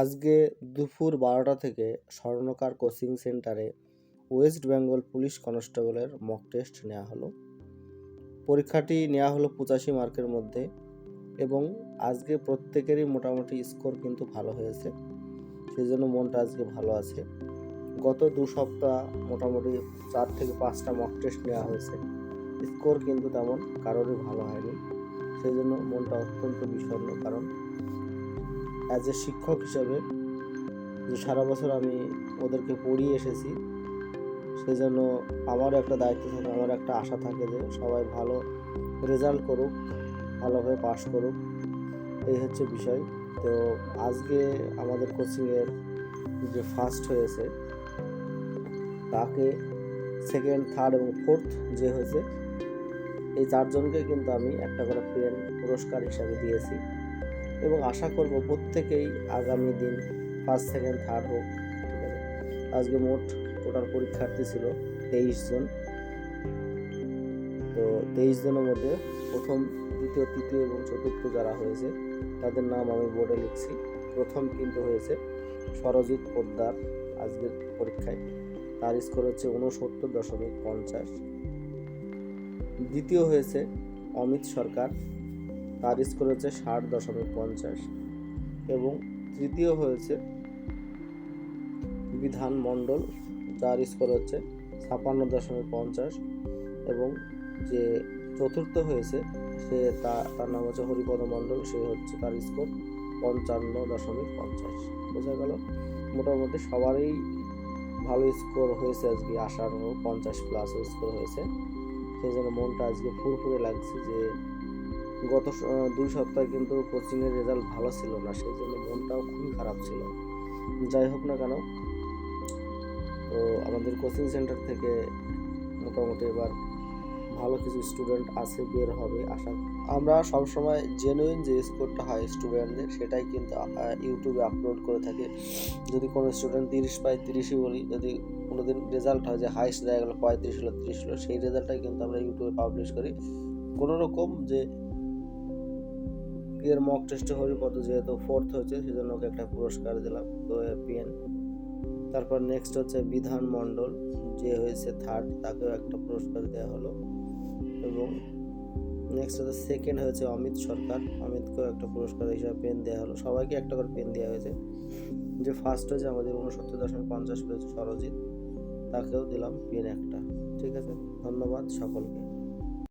আজকে দুপুর বারোটা থেকে স্বর্ণকার কোচিং সেন্টারে ওয়েস্ট বেঙ্গল পুলিশ কনস্টেবলের মক টেস্ট নেওয়া হলো। পরীক্ষাটি নেওয়া হলো পঁচাশি মার্কের মধ্যে এবং আজকে প্রত্যেকেরই মোটামুটি স্কোর কিন্তু ভালো হয়েছে। সেই জন্য মনটা আজকে ভালো আছে। গত দু সপ্তাহ মোটামুটি চার থেকে পাঁচটা মক টেস্ট নেওয়া হয়েছে। স্কোর কিন্তু তেমন কারোরই ভালো হয়নি। সেই জন্য মনটা অত্যন্ত বিষণ্ণ, কারণ অ্যাজ এ শিক্ষক হিসাবে যে সারা বছর আমি ওদেরকে পড়িয়ে এসেছি সেই জন্য আমারও একটা দায়িত্ব থাকে আমার একটা আশা থাকে যে সবাই ভালো রেজাল্ট করুক ভালোভাবে পাশ করুক। এই হচ্ছে বিষয়। তো আজকে আমাদের কোচিংয়ের যে ফার্স্ট হয়েছে, তাকে সেকেন্ড থার্ড এবং ফোর্থ যে হয়েছে, এই চারজনকে কিন্তু আমি একটা করে পেন পুরস্কার হিসাবে দিয়েছি। এবং আশা করব প্রত্যেকেই আগামী দিন ফার্স্ট সেকেন্ড থার্ড হোক আজকে মোট টোটাল পরীক্ষার্থী ছিল তেইশ জন। তো তেইশ জনের মধ্যে প্রথম, দ্বিতীয়, তৃতীয় এবং চতুর্থ যারা হয়েছে, তাদের নাম আমি বোর্ডে লিখছি। প্রথম কিন্তু হয়েছে সরজিৎ পোদ্দার আজকের পরীক্ষায়। তার স্কোর হচ্ছে উনসত্তর দশমিক পঞ্চাশ। দ্বিতীয় হয়েছে অমিত সরকার তার স্কোর হচ্ছে ষাট দশমিক পঞ্চাশ এবং তৃতীয় হয়েছে বিধান মণ্ডল, যার স্কোর হচ্ছে ছাপান্ন দশমিক পঞ্চাশ এবং যে চতুর্থ হয়েছে, সে তা, তার নাম হচ্ছে হরিপদ মণ্ডল, সে হচ্ছে তার স্কোর পঞ্চান্ন দশমিক পঞ্চাশ। বোঝা গেল? মোটামুটি সবারই ভালো স্কোর হয়েছে আজকে আশারও পঞ্চাশ প্লাস স্কোর হয়েছে। সেই জন্য মনটা আজকে ফুরফুরে লাগছে যে গত দুই সপ্তাহে কিন্তু কোচিংয়ের রেজাল্ট ভালো ছিল না, সেই জন্য মনটাও খুবই খারাপ ছিল। যাই হোক না কেন, তো আমাদের কোচিং সেন্টার থেকে মোটামুটি এবার ভালো কিছু স্টুডেন্ট আছে, বের হবে, আশা আমরা সবসময় জেনুইন যে স্কোরটা হয় স্টুডেন্টদের সেটাই কিন্তু ইউটিউবে আপলোড করে থাকি। যদি কোনো স্টুডেন্ট তিরিশ পায়, তিরিশই বলি, যদি কোনো দিন রেজাল্ট হয় যে হাইস্ট দেখা গেলো, পঁয়ত্রিশ হলো, তিরিশ হলো, সেই রেজাল্টটাই কিন্তু আমরা ইউটিউবে পাবলিশ করি। কোনো রকম যে এর মক টেস্টে হরিপদ যেহেতু ফোর্থ হয়েছে, সেজন্য ওকে একটা পুরস্কার দিলাম, তো পিএন তারপর নেক্সট হচ্ছে বিধান মণ্ডল, যে হয়েছে থার্ড তাকেও একটা পুরস্কার দেওয়া হলো। এবং নেক্সট হচ্ছে সেকেন্ড হয়েছে অমিত সরকার, অমিতকেও একটা পুরস্কার হিসাবে পেন দেওয়া হলো। সবাইকে একটা করে পেন দেওয়া হয়েছে। যে ফার্স্ট হয়েছে আমাদের উনসত্তর দশমিক পঞ্চাশ পেয়েছে সরজিৎ, তাকেও দিলাম পেন একটা। ঠিক আছে? ধন্যবাদ সকলকে।